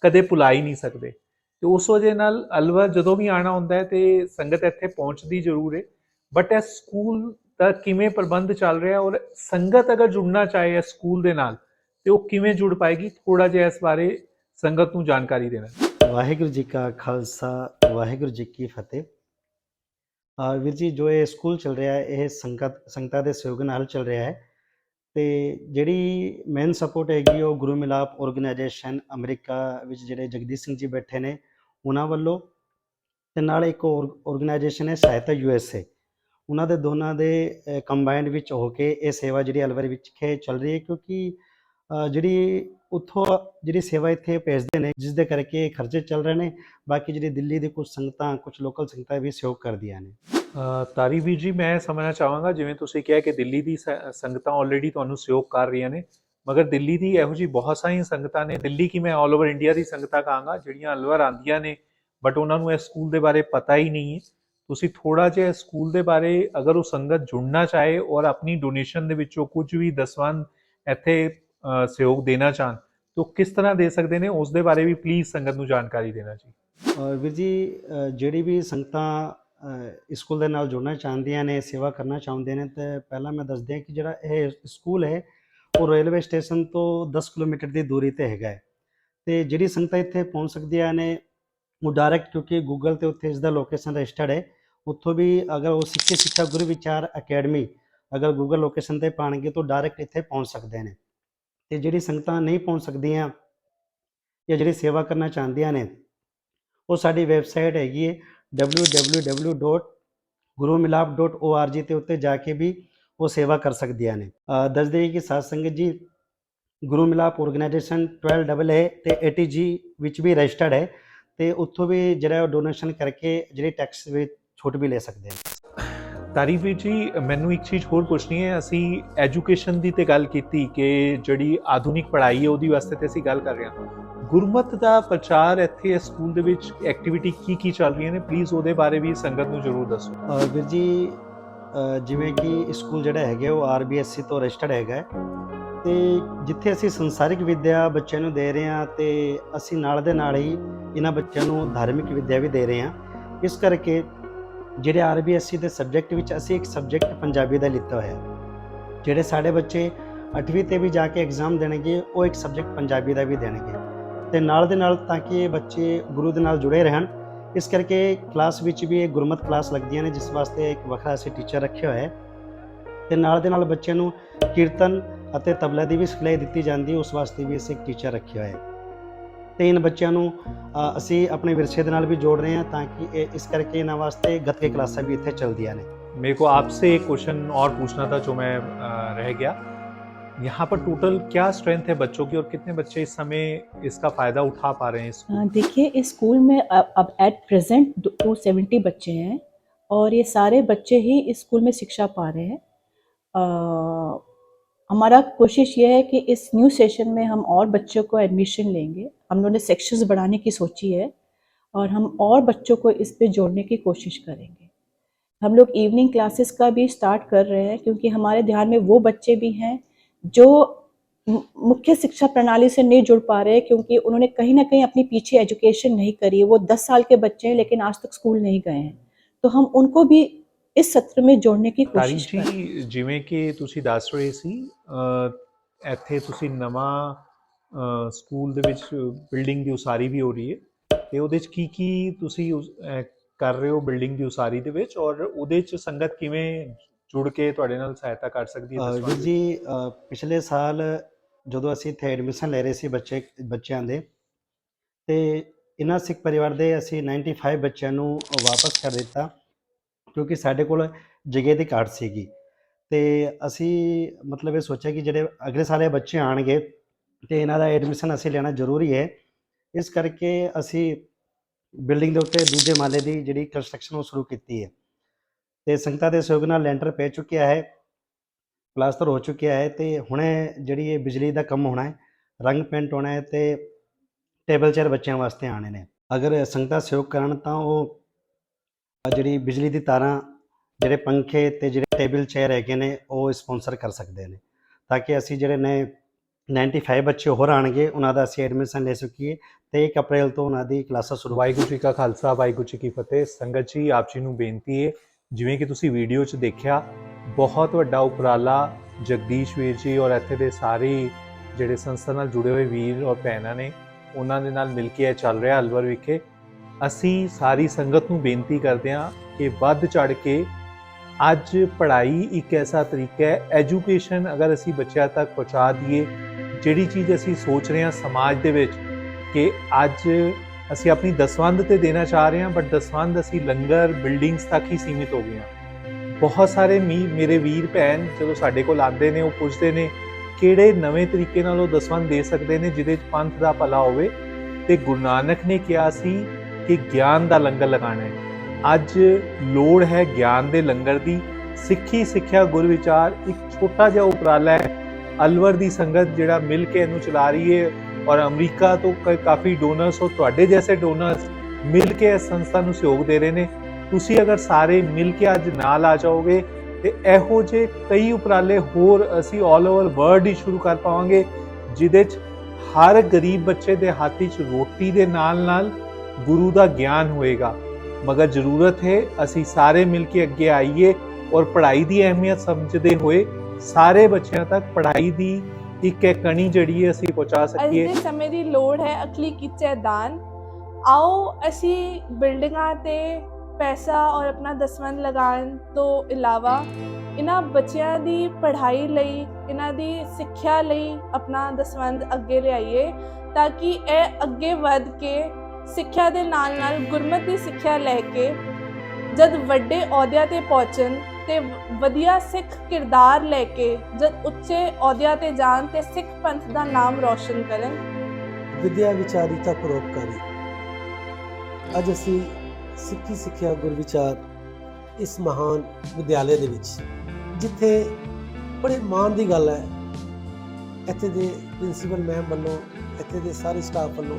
[SPEAKER 1] ਕਦੇ ਭੁਲਾ ਹੀ ਨਹੀਂ ਸਕਦੇ। ਤੇ ਉਸ ਵਜ੍ਹਾ ਨਾਲ ਅਲਵਰ ਜਦੋਂ ਵੀ ਆਣਾ ਹੁੰਦਾ ਹੈ ਤੇ ਸੰਗਤ ਇੱਥੇ ਪਹੁੰਚਦੀ ਜ਼ਰੂਰ ਹੈ ਬਟ ਇਹ ਸਕੂਲ ਦਾ ਕਿਵੇਂ ਪ੍ਰਬੰਧ ਚੱਲ ਰਿਹਾ ਔਰ ਸੰਗਤ ਅਗਰ ਜੁੜਨਾ ਚਾਹੇ ਇਸ ਸਕੂਲ ਦੇ ਨਾਲ, ਤੇ ਉਹ ਕਿਵੇਂ ਜੁੜ ਪਾਏਗੀ? ਥੋੜਾ ਜਿਹਾ ਇਸ ਬਾਰੇ ਸੰਗਤ ਨੂੰ ਜਾਣਕਾਰੀ ਦੇਣਾ।
[SPEAKER 6] ਵਾਹਿਗੁਰੂ ਜੀ ਕਾ ਖਾਲਸਾ, ਵਾਹਿਗੁਰੂ ਜੀ ਕੀ ਫਤਿਹ। ਵੀਰ ਜੀ, ਜੋ ਇਹ ਸਕੂਲ ਚੱਲ ਰਿਹਾ ਹੈ, ਇਹ ਸੰਗਤ, ਸੰਗਤਾਂ ਦੇ ਸਹਿਯੋਗ ਨਾਲ ਚੱਲ ਰਿਹਾ ਹੈ। ਤੇ ਜਿਹੜੀ ਮੇਨ ਸਪੋਰਟ ਹੈਗੀ, ਉਹ ਗੁਰੂ ਮਿਲਾਪ ਆਰਗੇਨਾਈਜੇਸ਼ਨ ਅਮਰੀਕਾ ਵਿੱਚ ਜਿਹੜੇ ਜਗਦੀਸ਼ ਸਿੰਘ ਜੀ ਬੈਠੇ ਨੇ, ਉਹਨਾਂ ਵੱਲੋਂ ਤੇ ਨਾਲ ਇੱਕ ਹੋਰ ਆਰਗੇਨਾਈਜੇਸ਼ਨ ਹੈ ਸਹਾਇਤਾ ਯੂ ਐਸ ਏ ਉਹਨਾਂ ਦੇ ਦੋਨਾਂ ਦੇ ਕੰਬਾਈਨਡ ਵਿੱਚ ਹੋ ਕੇ ਇਹ ਸੇਵਾ ਜਿਹੜੀ ਅਲਵਰ ਵਿੱਚ ਖੇ, ਚੱਲ ਰਹੀ ਹੈ, ਕਿਉਂਕਿ ਜਿਹੜੀ ਉੱਥੋਂ ਜਿਹੜੀ ਸੇਵਾ ਇੱਥੇ ਭੇਜਦੇ ਨੇ ਜਿਸ ਦੇ ਕਰਕੇ ਖਰਚੇ ਚੱਲ ਰਹੇ ਨੇ, ਬਾਕੀ ਜਿਹੜੀ ਦਿੱਲੀ ਦੀ ਕੁਝ ਸੰਗਤਾਂ ਕੁਝ ਲੋਕਲ ਸੰਗਤਾਂ ਵੀ ਸਹਿਯੋਗ ਕਰਦੀਆਂ ਨੇ।
[SPEAKER 1] ਤਾਰੀ ਵੀਰ ਜੀ, ਮੈਂ ਸਮਝਣਾ ਚਾਹਾਂਗਾ, ਜਿਵੇਂ ਤੁਸੀਂ ਕਿਹਾ ਕਿ ਦਿੱਲੀ ਦੀ ਸ- ਸੰਗਤਾਂ ਆਲਰੇਡੀ ਤੁਹਾਨੂੰ ਸਹਿਯੋਗ ਕਰ ਰਹੀਆਂ ਨੇ, ਮਗਰ ਦਿੱਲੀ ਦੀ ਇਹੋ ਜੀ ਬਹੁਤ ਸਾਰੀਆਂ ਸੰਗਤਾਂ ਨੇ, ਦਿੱਲੀ ਕੀ ਮੈਂ ਆਲ ਓਵਰ ਇੰਡੀਆ ਦੀ ਸੰਗਤਾਂ ਕਹਾਂਗਾ, ਜਿਹੜੀਆਂ ਅਲਵਰ ਆਂਦੀਆਂ ਨੇ ਬਟ ਉਹਨਾਂ ਨੂੰ ਇਸ ਸਕੂਲ ਦੇ ਬਾਰੇ ਪਤਾ ਹੀ ਨਹੀਂ ਹੈ। ਤੁਸੀਂ ਥੋੜਾ ਜਿਹਾ ਇਸ ਸਕੂਲ ਦੇ ਬਾਰੇ ਅਗਰ ਉਹ ਸੰਗਤ ਜੁੜਨਾ ਚਾਹੇ ਔਰ ਆਪਣੀ ਡੋਨੇਸ਼ਨ ਦੇ ਵਿੱਚੋਂ ਕੁਝ ਵੀ ਦਸਵੰਦ ਇੱਥੇ ਸਹਿਯੋਗ ਦੇਣਾ ਚਾਹਣ, ਤਾਂ ਕਿਸ ਤਰ੍ਹਾਂ ਦੇ ਸਕਦੇ ਨੇ? ਉਸ ਦੇ ਬਾਰੇ ਵੀ ਪਲੀਜ਼ ਸੰਗਤ ਨੂੰ ਜਾਣਕਾਰੀ ਦੇਣਾ ਜੀ।
[SPEAKER 6] ਵੀਰ ਜੀ ਜਿਹੜੀ ਵੀ ਸੰਗਤਾਂ ਇਸ ਸਕੂਲ ਦੇ ਨਾਲ ਜੁੜਨਾ ਚਾਹੁੰਦੀਆਂ ਨੇ, ਸੇਵਾ ਕਰਨਾ ਚਾਹੁੰਦੇ ਨੇ, ਤੇ ਪਹਿਲਾਂ ਮੈਂ ਦੱਸ ਦਿਆਂ ਕਿ ਜਿਹੜਾ ਇਹ ਸਕੂਲ ਹੈ, ਉਹ ਰੇਲਵੇ ਸਟੇਸ਼ਨ ਤੋਂ 10 ਕਿਲੋਮੀਟਰ ਦੀ ਦੂਰੀ ਤੇ ਹੈਗਾ ਹੈ। ਤੇ ਜਿਹੜੀ ਸੰਗਤਾਂ ਇੱਥੇ ਪਹੁੰਚ ਸਕਦੀਆਂ ਨੇ, ਉਹ ਡਾਇਰੈਕਟ ਕਿਉਂਕਿ ਗੂਗਲ ਤੇ ਉੱਥੇ ਇਸ ਦਾ ਲੋਕੇਸ਼ਨ ਰਜਿਸਟਰਡ ਹੈ। ਉੱਥੋਂ ਵੀ ਅਗਰ ਉਹ ਸਿੱਖੇ ਸਿੱਖਿਆ ਗੁਰੂ ਵਿਚਾਰ ਅਕੈਡਮੀ ਅਗਰ ਗੂਗਲ ਲੋਕੇਸ਼ਨ ਤੇ ਪਾਣਗੇ, ਤਾਂ ਡਾਇਰੈਕਟ ਇੱਥੇ ਪਹੁੰਚ ਸਕਦੇ ਨੇ। ਤੇ ਜਿਹੜੀ ਸੰਗਤਾਂ ਨਹੀਂ ਪਹੁੰਚ ਸਕਦੀਆਂ ਜਾਂ ਜਿਹੜੀ ਸੇਵਾ ਕਰਨਾ ਚਾਹੁੰਦੀਆਂ ਨੇ, ਉਹ ਸਾਡੀ ਵੈਬਸਾਈਟ ਹੈਗੀ ਹੈ www.gurumilap.org ਤੇ ਉੱਤੇ ਜਾ ਕੇ ਵੀ ਉਹ ਸੇਵਾ ਕਰ ਸਕਦੀਆਂ ਨੇ। ਦੱਸ ਦਈਏ ਕਿ ਸਾਧ ਸੰਗਤ ਜੀ, ਗੁਰੂ ਮਿਲਾਪ ਆਰਗੇਨਾਈਜੇਸ਼ਨ 12 ਹੈ ਤੇ ATG ਵਿੱਚ ਵੀ ਰਜਿਸਟਰਡ ਹੈ ਤੇ ਉੱਥੋਂ ਵੀ ਜਿਹੜਾ ਡੋਨੇਸ਼ਨ ਕਰਕੇ ਜਿਹੜੀ ਟੈਕਸ ਵਿੱਚ ਛੋਟ ਵੀ ਲੈ ਸਕਦੇ ਨੇ।
[SPEAKER 1] ਤਾਰੀਫ ਵੀਰ ਜੀ, ਮੈਨੂੰ ਇੱਕ ਚੀਜ਼ ਹੋਰ ਪੁੱਛਣੀ ਹੈ। ਅਸੀਂ ਐਜੂਕੇਸ਼ਨ ਦੀ ਤੇ ਗੱਲ ਕੀਤੀ ਕਿ ਜਿਹੜੀ ਆਧੁਨਿਕ ਪੜ੍ਹਾਈ ਹੈ, ਉਹਦੀ ਵਾਸਤੇ ਤੇ ਅਸੀਂ ਗੱਲ ਕਰ ਰਹੇ ਹਾਂ। ਗੁਰਮਤ ਦਾ ਪ੍ਰਚਾਰ ਇੱਥੇ ਸਕੂਲ ਦੇ ਵਿੱਚ ਐਕਟੀਵਿਟੀ ਕੀ ਕੀ ਚੱਲ ਰਹੀਆਂ ਨੇ? ਪਲੀਜ਼ ਉਹਦੇ ਬਾਰੇ ਵੀ ਸੰਗਤ ਨੂੰ ਜ਼ਰੂਰ ਦੱਸੋ।
[SPEAKER 6] ਵੀਰ ਜੀ ਜਿਵੇਂ ਕਿ ਸਕੂਲ ਜਿਹੜਾ ਹੈਗਾ, ਉਹ ਆਰਬੀਐਸਸੀ ਤੋਂ ਰਜਿਸਟਰਡ ਹੈਗਾ ਹੈ। ਤੇ ਜਿੱਥੇ ਅਸੀਂ ਸੰਸਾਰਿਕ ਵਿੱਦਿਆ ਬੱਚਿਆਂ ਨੂੰ ਦੇ ਰਹੇ ਹਾਂ ਤੇ ਅਸੀਂ ਨਾਲ ਦੇ ਨਾਲ ਹੀ ਇਹਨਾਂ ਬੱਚਿਆਂ ਨੂੰ ਧਾਰਮਿਕ ਵਿੱਦਿਆ ਵੀ ਦੇ ਰਹੇ ਹਾਂ। ਇਸ ਕਰਕੇ ਜਿਹੜੇ ਆਰਬੀਐਸਸੀ ਦੇ ਸਬਜੈਕਟ ਵਿੱਚ ਅਸੀਂ ਇੱਕ ਸਬਜੈਕਟ ਪੰਜਾਬੀ ਦਾ ਲਿੱਤਾ ਹੋਇਆ ਜਿਹੜੇ ਸਾਡੇ ਬੱਚੇ 8ਵੀਂ ਤੇ ਵੀ ਜਾ ਕੇ ਐਗਜ਼ਾਮ ਦੇਣਗੇ, ਉਹ ਇੱਕ ਸਬਜੈਕਟ ਪੰਜਾਬੀ ਦਾ ਵੀ ਦੇਣਗੇ। ਤੇ ਨਾਲ ਦੇ ਨਾਲ ਤਾਂ ਕਿ ਇਹ ਬੱਚੇ ਗੁਰੂ ਦੇ ਨਾਲ ਜੁੜੇ ਰਹਿਣ, ਇਸ ਕਰਕੇ ਕਲਾਸ ਵਿੱਚ ਵੀ ਇਹ ਗੁਰਮਤ ਕਲਾਸ ਲੱਗਦੀਆਂ ਨੇ, ਜਿਸ ਵਾਸਤੇ ਇੱਕ ਵੱਖਰਾ ਅਸੀਂ ਟੀਚਰ ਰੱਖਿਆ ਹੋਇਆ ਹੈ। ਤੇ ਨਾਲ ਦੇ ਨਾਲ ਬੱਚਿਆਂ ਨੂੰ ਕੀਰਤਨ ਅਤੇ ਤਬਲਾ ਦੀ ਵੀ ਸਿਖਲਾਈ ਦਿੱਤੀ ਜਾਂਦੀ ਹੈ ਉਸ ਵਾਸਤੇ ਵੀ ਅਸੀਂ ਇੱਕ ਟੀਚਰ ਰੱਖਿਆ ਹੋਇਆ ਹੈ। ਤੇ ਇਨ ਬੱਚਿਆਂ ਨੂੰ ਅ, ਅਸੀਂ ਆਪਣੇ ਵਿਰਸੇ ਦੇ ਨਾਲ ਵੀ ਜੋੜ ਰਹੇ ਹਾਂ ਤਾਂ ਕਿ ਇਹ ਇਸ ਕਰਕੇ ਇਹਨਾਂ ਵਾਸਤੇ ਗੱਤਕੇ ਕਲਾਸਾਂ ਵੀ ਇੱਥੇ ਚੱਲਦੀਆਂ ਨੇ
[SPEAKER 1] मेरे को आपसे एक क्वेश्चन और पूछना था जो मैं अ, रह गया यहाँ पर टोटल क्या स्ट्रेंथ है बच्चों की और कितने बच्चे इस समय इसका फायदा उठा पा रहे हैं इस
[SPEAKER 3] अ, देखिए इस स्कूल में अब अब एट प्रेजेंट टू सेवेंटी बच्चे हैं और ये सारे बच्चे ही इस स्कूल में शिक्षा पा रहे हैं अ, हमारा कोशिश ये है कि इस न्यू सेशन में हम और बच्चों को एडमिशन लेंगे। हम लोगों ने सेक्शंस बढ़ाने की सोची है और हम और बच्चों को इस पे जोड़ने की कोशिश करेंगे। हम लोग इवनिंग क्लासेस का भी स्टार्ट कर रहे हैं क्योंकि हमारे ध्यान में वो बच्चे भी हैं जो मुख्य शिक्षा प्रणाली से नहीं जुड़ पा रहे क्योंकि उन्होंने कहीं ना कहीं अपनी पीछे एजुकेशन नहीं करी वो दस साल के बच्चे हैं लेकिन आज तक स्कूल नहीं गए हैं। तो हम उनको भी ਇਸ सत्र में जोड़ने की कोशिश ਕਰ
[SPEAKER 1] ਜੀ ਜਿਵੇਂ ਕਿ ਤੁਸੀਂ ਦੱਸ ਰਹੇ ਸੀ ਇੱਥੇ ਤੁਸੀਂ ਨਵਾਂ ਸਕੂਲ ਦੇ ਵਿੱਚ ਬਿਲਡਿੰਗ ਦੀ ਉਸਾਰੀ ਵੀ ਹੋ ਰਹੀ ਹੈ। ਤੇ ਉਹਦੇ ਵਿੱਚ ਕੀ ਕੀ ਤੁਸੀਂ ਕਰ ਰਹੇ ਹੋ ਬਿਲਡਿੰਗ ਦੀ ਉਸਾਰੀ ਦੇ ਵਿੱਚ? ਔਰ ਉਹਦੇ ਚ ਸੰਗਤ ਕਿਵੇਂ ਜੁੜ ਕੇ ਤੁਹਾਡੇ ਨਾਲ ਸਹਾਇਤਾ ਕਰ ਸਕਦੀ ਹੈ?
[SPEAKER 6] ਜੀ ਪਿਛਲੇ ਸਾਲ ਜਦੋਂ ਅਸੀਂ ਇੱਥੇ ਐਡਮਿਸ਼ਨ ਲੈ ਰਹੇ ਸੀ ਬੱਚੇ ਬੱਚਿਆਂ ਦੇ ਤੇ ਇਹਨਾਂ ਸਿੱਖ ਪਰਿਵਾਰ ਦੇ ਅਸੀਂ 95 ਬੱਚਿਆਂ ਨੂੰ ਵਾਪਸ ਕਰ ਦਿੱਤਾ। ਕਿਉਂਕਿ ਸਾਡੇ ਕੋਲ ਜਗ੍ਹਾ ਦੀ ਘਾਟ ਸੀਗੀ। ਤੇ ਅਸੀਂ ਮਤਲਬ ਇਹ ਸੋਚਿਆ ਕਿ ਜਿਹੜੇ ਅਗਲੇ ਸਾਲ ਇਹ ਬੱਚੇ ਆਣਗੇ ਤੇ ਇਹਨਾਂ ਦਾ ਐਡਮਿਸ਼ਨ ਅਸੀਂ ਲੈਣਾ ਜ਼ਰੂਰੀ ਹੈ। ਇਸ ਕਰਕੇ ਅਸੀਂ ਬਿਲਡਿੰਗ ਦੇ ਉੱਤੇ ਦੂਜੇ ਮਾਲੇ ਦੀ ਜਿਹੜੀ ਕੰਸਟਰਕਸ਼ਨ ਉਹ ਸ਼ੁਰੂ ਕੀਤੀ ਹੈ। ਤੇ ਸੰਗਤਾਂ ਦੇ ਸਹਿਯੋਗ ਨਾਲ ਲੈਂਟਰ ਪੈ ਚੁੱਕਿਆ ਹੈ, ਪਲਾਸਟਰ ਹੋ ਚੁੱਕਿਆ ਹੈ ਤੇ ਹੁਣੇ ਜਿਹੜੀ ਇਹ ਬਿਜਲੀ ਦਾ ਕੰਮ ਹੋਣਾ ਹੈ, ਰੰਗ ਪੇਂਟ ਹੋਣਾ ਹੈ ਤੇ ਟੇਬਲ ਚੇਅਰ ਬੱਚਿਆਂ ਵਾਸਤੇ ਆਣੇ ਨੇ। ਅਗਰ ਸੰਗਤਾਂ ਸਹਿਯੋਗ ਕਰਨ ਤਾਂ ਉਹ ਜਿਹੜੀ ਬਿਜਲੀ ਦੀ ਤਾਰਾਂ, ਜਿਹੜੇ ਪੰਖੇ ਤੇ ਜਿਹੜੇ ਟੇਬਲ ਚੇਅਰ ਹੈਗੇ ਨੇ, ਉਹ ਸਪਾਂਸਰ ਕਰ ਸਕਦੇ ਨੇ। ਤਾਂ ਕਿ ਅਸੀਂ ਜਿਹੜੇ ਨਏ 95 ਬੱਚੇ ਹੋਰ ਆਣਗੇ ਉਹਨਾਂ ਦਾ ਅਸੀਂ ਐਡਮਿਸ਼ਨ ਲੈ ਸਕੀਏ। ਤੇ 1 ਅਪ੍ਰੈਲ ਤੋਂ ਉਹਨਾਂ ਦੀ ਕਲਾਸਾਂ ਸ਼ੁਰੂ
[SPEAKER 1] ਵਾਹਿਗੁਰੂ ਜੀ ਕਾ ਖਾਲਸਾ, ਵਾਹਿਗੁਰੂ ਜੀ ਕੀ ਫਤਿਹ। ਸੰਗਤ ਜੀ, ਆਪ ਜੀ ਨੂੰ ਬੇਨਤੀ ਹੈ, ਜਿਵੇਂ ਕਿ ਤੁਸੀਂ ਵੀਡੀਓ 'ਚ ਦੇਖਿਆ, ਬਹੁਤ ਵੱਡਾ ਉਪਰਾਲਾ ਜਗਦੀਸ਼ ਵੀਰ ਜੀ ਔਰ ਇੱਥੇ ਦੇ ਸਾਰੇ ਜਿਹੜੇ ਸੰਸਥਾ ਨਾਲ ਜੁੜੇ ਹੋਏ ਵੀਰ ਔਰ ਭੈਣਾਂ ਨੇ, ਉਹਨਾਂ ਦੇ ਨਾਲ ਮਿਲ ਕੇ ਇਹ ਚੱਲ ਰਿਹਾ, ਅਲਵਰ ਵਿਖੇ। ਅਸੀਂ ਸਾਰੀ ਸੰਗਤ ਨੂੰ ਬੇਨਤੀ ਕਰਦੇ ਹਾਂ ਕਿ ਵੱਧ ਚੜ ਕੇ ਅੱਜ ਪੜ੍ਹਾਈ ਇੱਕ ਐਸਾ ਤਰੀਕਾ ਹੈ ਐਜੂਕੇਸ਼ਨ ਅਗਰ ਅਸੀਂ ਬੱਚਿਆਂ ਤੱਕ ਪਹੁੰਚਾ ਦਈਏ, ਜਿਹੜੀ ਚੀਜ਼ ਅਸੀਂ ਸੋਚ ਰਹੇ ਹਾਂ ਸਮਾਜ ਦੇ ਵਿੱਚ ਕਿ ਅੱਜ ਅਸੀਂ ਆਪਣੀ ਦਸਵੰਧ ਤੇ ਦੇਣਾ ਚਾਹ ਰਹੇ ਹਾਂ ਬਟ ਦਸਵੰਧ ਅਸੀਂ ਲੰਗਰ ਬਿਲਡਿੰਗਸ ਤੱਕ ਹੀ ਸੀਮਿਤ ਹੋ ਗਏ ਹਾਂ। ਬਹੁਤ ਸਾਰੇ ਮੀ, ਮੇਰੇ ਵੀਰ ਭੈਣ ਜਦੋਂ ਸਾਡੇ ਕੋਲ ਆਉਂਦੇ ਨੇ, ਉਹ ਪੁੱਛਦੇ ਨੇ ਕਿਹੜੇ ਨਵੇਂ ਤਰੀਕੇ ਨਾਲ ਉਹ ਦਸਵੰਧ ਦੇ ਸਕਦੇ ਨੇ ਜਿਹਦੇ 'ਚ ਪੰਥ ਦਾ ਭਲਾ ਹੋਵੇ। ਤੇ ਗੁਰੂ ਨਾਨਕ ਨੇ ਕਿਹਾ ਸੀ ਕਿ ਗਿਆਨ ਦਾ ਲੰਗਰ ਲਗਾਉਣਾ ਹੈ। ਅੱਜ ਲੋੜ ਹੈ ਗਿਆਨ ਦੇ ਲੰਗਰ ਦੀ। ਸਿੱਖੀ ਸਿੱਖਿਆ ਗੁਰ ਵਿਚਾਰ ਇੱਕ ਛੋਟਾ ਜਿਹਾ ਉਪਰਾਲਾ ਹੈ। ਅਲਵਰ ਦੀ ਸੰਗਤ ਜਿਹੜਾ ਮਿਲ ਕੇ ਇਹਨੂੰ ਚਲਾ ਰਹੀ ਹੈ ਔਰ ਅਮਰੀਕਾ ਤੋਂ ਕ- ਕਾਫੀ ਡੋਨਰਸ ਔਰ ਤੁਹਾਡੇ ਜੈਸੇ ਡੋਨਰਸ ਮਿਲ ਕੇ ਇਸ ਸੰਸਥਾ ਨੂੰ ਸਹਿਯੋਗ ਦੇ ਰਹੇ ਨੇ। ਤੁਸੀਂ ਅਗਰ ਸਾਰੇ ਮਿਲ ਕੇ ਅੱਜ ਨਾਲ ਆ ਜਾਓਗੇ ਤੇ ਇਹੋ ਜਿਹੇ ਕਈ ਉਪਰਾਲੇ ਹੋਰ ਅਸੀਂ 올 ਓਵਰ ਵਰਲਡ ਹੀ ਸ਼ੁਰੂ ਕਰ ਪਾਵਾਂਗੇ, ਜਿਹਦੇ 'ਚ ਹਰ ਗਰੀਬ ਬੱਚੇ ਦੇ ਹੱਥ 'ਚ ਰੋਟੀ ਦੇ ਨਾਲ-ਨਾਲ ਗੁਰੂ ਦਾ ਗਿਆਨ ਹੋਏਗਾ। ਮਗਰ ਜ਼ਰੂਰਤ ਹੈ ਅਸੀਂ ਸਾਰੇ ਮਿਲ ਕੇ ਅੱਗੇ ਆਈਏ ਔਰ ਪੜ੍ਹਾਈ ਦੀ ਅਹਿਮੀਅਤ ਸਮਝਦੇ ਹੋਏ ਸਾਰੇ ਬੱਚਿਆਂ ਤੱਕ ਪੜ੍ਹਾਈ ਦੀ ਇੱਕ ਇੱਕ ਕਣੀ ਜਿਹੜੀ ਹੈ ਅਸੀਂ ਪਹੁੰਚਾ
[SPEAKER 2] ਅੱਜ
[SPEAKER 1] ਸਕੀਏ।
[SPEAKER 2] ਦੇ ਸਮੇਂ ਦੀ ਲੋੜ ਹੈ ਅਕਲੀ ਕੀਚੇ ਦਾਨ ਆਓ ਅਸੀਂ ਬਿਲਡਿੰਗਾਂ ਤੇ ਪੈਸਾ ਔਰ ਆਪਣਾ ਦਸਵੰਧ ਲਗਾਉਣ ਤੋਂ ਇਲਾਵਾ ਇਹਨਾਂ ਬੱਚਿਆਂ ਦੀ ਪੜ੍ਹਾਈ ਲਈ ਇਹਨਾਂ ਦੀ ਸਿੱਖਿਆ ਲਈ ਆਪਣਾ ਦਸਵੰਧ ਅੱਗੇ ਲਿਆਈਏ ਤਾਂ ਕਿ ਇਹ ਅੱਗੇ ਵੱਧ ਕੇ ਸਿੱਖਿਆ ਦੇ ਨਾਲ ਨਾਲ ਗੁਰਮਤ ਦੀ ਸਿੱਖਿਆ ਲੈ ਕੇ ਜਦ ਵੱਡੇ ਅਹੁਦਿਆਂ ਤੇ ਪਹੁੰਚਣ ਤੇ ਵਧੀਆ ਸਿੱਖ ਕਿਰਦਾਰ ਲੈ ਕੇ ਜਦ ਉੱਚੇ ਅਹੁਦਿਆਂ ਤੇ ਜਾਣ ਤੇ ਸਿੱਖ ਪੰਥ ਦਾ ਨਾਮ ਰੌਸ਼ਨ ਕਰਨ।
[SPEAKER 4] ਵਿਦਿਆ ਵਿਚਾਰਿਤਾ ਪਰੋਪਕਾਰੀ। ਅੱਜ ਅਸੀਂ ਸਿੱਖੀ ਸਿੱਖਿਆ ਗੁਰ ਵਿਚਾਰ ਇਸ ਮਹਾਨ ਵਿਦਿਆਲੇ ਦੇ ਵਿੱਚ, ਜਿੱਥੇ ਬੜੇ ਮਾਣ ਦੀ ਗੱਲ ਹੈ। ਇੱਥੇ ਦੇ ਪ੍ਰਿੰਸੀਪਲ ਮੈਮ ਵੱਲੋਂ, ਇੱਥੇ ਦੇ ਸਾਰੇ ਸਟਾਫ ਵੱਲੋਂ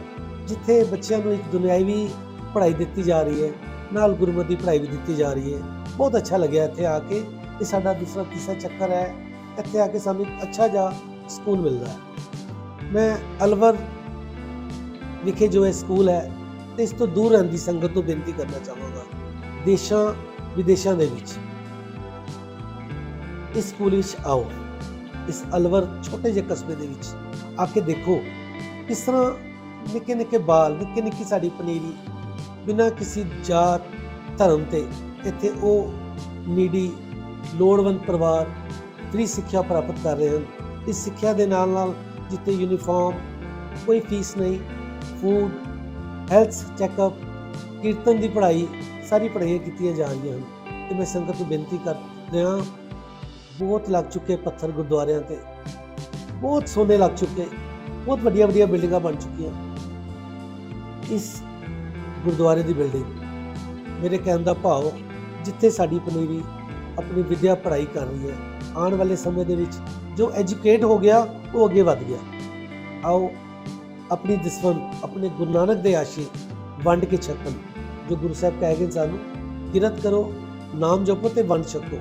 [SPEAKER 4] ਜਿੱਥੇ ਬੱਚਿਆਂ ਨੂੰ ਇੱਕ ਦੁਨਿਆਵੀ ਪੜ੍ਹਾਈ ਦਿੱਤੀ ਜਾ ਰਹੀ ਹੈ, ਨਾਲ ਗੁਰਮਤਿ ਦੀ ਪੜ੍ਹਾਈ ਵੀ ਦਿੱਤੀ ਜਾ ਰਹੀ ਹੈ। ਬਹੁਤ ਅੱਛਾ ਲੱਗਿਆ ਇੱਥੇ ਆ ਕੇ। ਇਹ ਸਾਡਾ ਦੂਸਰਾ ਤੀਸਰਾ ਚੱਕਰ ਹੈ। ਇੱਥੇ ਆ ਕੇ ਸਾਨੂੰ ਇੱਕ ਅੱਛਾ ਜਿਹਾ ਸਕੂਲ ਮਿਲਦਾ ਹੈ। ਮੈਂ ਅਲਵਰ ਵਿਖੇ ਜੋ ਇਹ ਸਕੂਲ ਹੈ, ਤੇ ਇਸ ਤੋਂ ਦੂਰ ਰਹਿਣ ਦੀ ਸੰਗਤ ਨੂੰ ਬੇਨਤੀ ਕਰਨਾ ਚਾਹਾਂਗਾ। ਦੇਸ਼ਾਂ ਵਿਦੇਸ਼ਾਂ ਦੇ ਵਿੱਚ। ਇਸ ਸਕੂਲ ਵਿੱਚ ਆਓ। ਇਸ ਅਲਵਰ ਛੋਟੇ ਜਿਹੇ ਕਸਬੇ ਦੇ ਵਿੱਚ ਆ ਕੇ ਦੇਖੋ ਕਿਸ ਤਰ੍ਹਾਂ ਨਿੱਕੇ ਨਿੱਕੇ ਬਾਲ, ਨਿੱਕੇ ਨਿੱਕੀ ਸਾਡੀ ਪਨੀਰੀ, ਬਿਨਾਂ ਕਿਸੇ ਜਾਤ, ਧਰਮ ਤੇ ਇੱਥੇ ਉਹ ਨੀਡੀ, ਲੋੜਵੰਦ ਪਰਿਵਾਰ ਫ੍ਰੀ ਸਿੱਖਿਆ ਪ੍ਰਾਪਤ ਕਰ ਰਹੇ ਹਨ। ਇਸ ਸਿੱਖਿਆ ਦੇ ਨਾਲ ਨਾਲ ਜਿੱਥੇ ਯੂਨੀਫਾਰਮ ਕੋਈ ਫੀਸ ਨਹੀਂ ਫੂਡ ਹੈਲਥ ਚੈੱਕਅਪ ਕੀਰਤਨ ਦੀ ਪੜ੍ਹਾਈ, ਸਾਰੀ ਪੜ੍ਹਾਈਆਂ ਕੀਤੀਆਂ ਜਾ ਰਹੀਆਂ ਹਨ। ਤੇ ਮੈਂ ਸੰਗਤ ਨੂੰ ਬੇਨਤੀ ਕਰ ਰਿਹਾ, ਬਹੁਤ ਲੱਗ ਚੁੱਕੇ ਪੱਥਰ ਗੁਰਦੁਆਰਿਆਂ ਤੇ, ਬਹੁਤ ਸੋਨੇ ਲੱਗ ਚੁੱਕੇ, ਬਹੁਤ ਵੱਡੀਆਂ ਵੱਡੀਆਂ ਬਿਲਡਿੰਗਾਂ ਬਣ ਚੁੱਕੀਆਂ। ਇਸ ਗੁਰਦੁਆਰੇ ਦੀ ਬਿਲਡਿੰਗ ਮੇਰੇ ਕਹਿਣ ਦਾ ਭਾਵ, ਜਿੱਥੇ ਸਾਡੀ ਪਨੀਰੀ ਆਪਣੀ ਵਿਦਿਆ ਪੜ੍ਹਾਈ ਕਰ ਰਹੀ ਹੈ, ਆਉਣ ਵਾਲੇ ਸਮੇਂ ਦੇ ਵਿੱਚ ਜੋ ਐਜੂਕੇਟ ਹੋ ਗਿਆ, ਉਹ ਅੱਗੇ ਵੱਧ ਗਿਆ। ਆਓ ਆਪਣੀ ਦਸਵੰਦ, ਆਪਣੇ ਗੁਰੂ ਨਾਨਕ ਦੇ ਆਸ਼ੇ ਵੰਡ ਕੇ ਛਕਣ, ਜੋ ਗੁਰੂ ਸਾਹਿਬ ਕਹਿ ਗਏ ਸਾਨੂੰ, ਕਿਰਤ ਕਰੋ, ਨਾਮ ਜਪੋ ਤੇ ਵੰਡ ਛਕੋ।